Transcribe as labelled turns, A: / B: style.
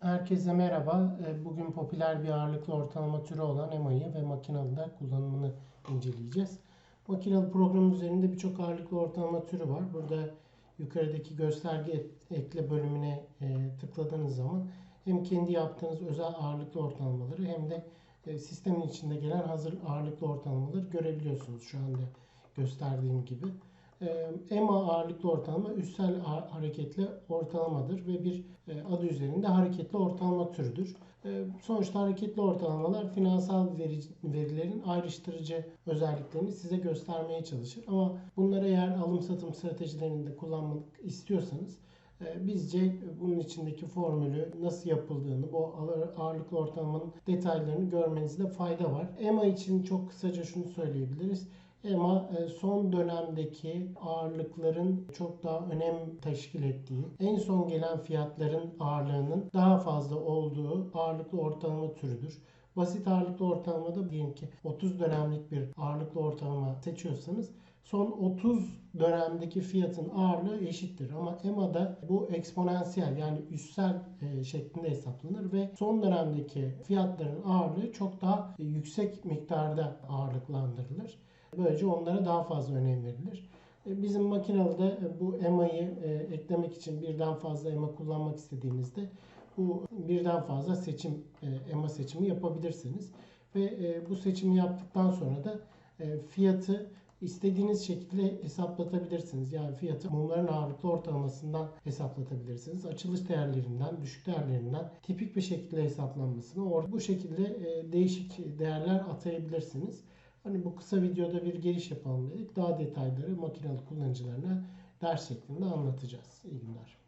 A: Herkese merhaba. Ee, Bugün popüler bir ağırlıklı ortalama türü olan EMA'yı ve makinalıda kullanımını inceleyeceğiz. Makinalı program üzerinde birçok ağırlıklı ortalama türü var. Burada yukarıdaki gösterge ekle bölümüne e, tıkladığınız zaman hem kendi yaptığınız özel ağırlıklı ortalamaları hem de e, sistemin içinde gelen hazır ağırlıklı ortalamaları görebiliyorsunuz şu anda gösterdiğim gibi. Ee, EMA ağırlıklı ortalama üstel ha- hareketli ortalamadır ve bir e, adı üzerinde hareketli ortalama türüdür. E, Sonuçta hareketli ortalamalar finansal veri, verilerin ayrıştırıcı özelliklerini size göstermeye çalışır. Ama bunları eğer alım satım stratejilerinde kullanmak istiyorsanız e, bizce bunun içindeki formülü nasıl yapıldığını, bu ağır- ağırlıklı ortalamanın detaylarını görmenizde fayda var. EMA için çok kısaca şunu söyleyebiliriz. EMA e, son dönemdeki ağırlıkların çok daha önem teşkil ettiği, en son gelen fiyatların ağırlığının daha fazla olduğu ağırlıklı ortalama türüdür. Basit ağırlıklı ortalamada diyelim ki 30 dönemlik bir ağırlıklı ortalama seçiyorsanız son 30 dönemdeki fiyatın ağırlığı eşittir. Ama EMA'da bu eksponansiyel yani üssel e, şeklinde hesaplanır ve son dönemdeki fiyatların ağırlığı çok daha e, yüksek miktarda ağırlıklandırılır. Böylece onlara daha fazla önem verilir. E, Bizim makinalıda bu EMA'yı eklemek için birden fazla EMA kullanmak istediğinizde bu birden fazla seçim e, EMA seçimi yapabilirsiniz. Ve e, bu seçimi yaptıktan sonra da e, fiyatı istediğiniz şekilde hesaplatabilirsiniz. Yani fiyatı mumların ağırlıklı ortalamasından hesaplatabilirsiniz. Açılış değerlerinden, düşük değerlerinden tipik bir şekilde hesaplanmasını bu şekilde değişik değerler atayabilirsiniz. Hani bu kısa videoda bir giriş yapalım dedik. Daha detayları makinalı kullanıcılarına ders şeklinde anlatacağız. İyi günler.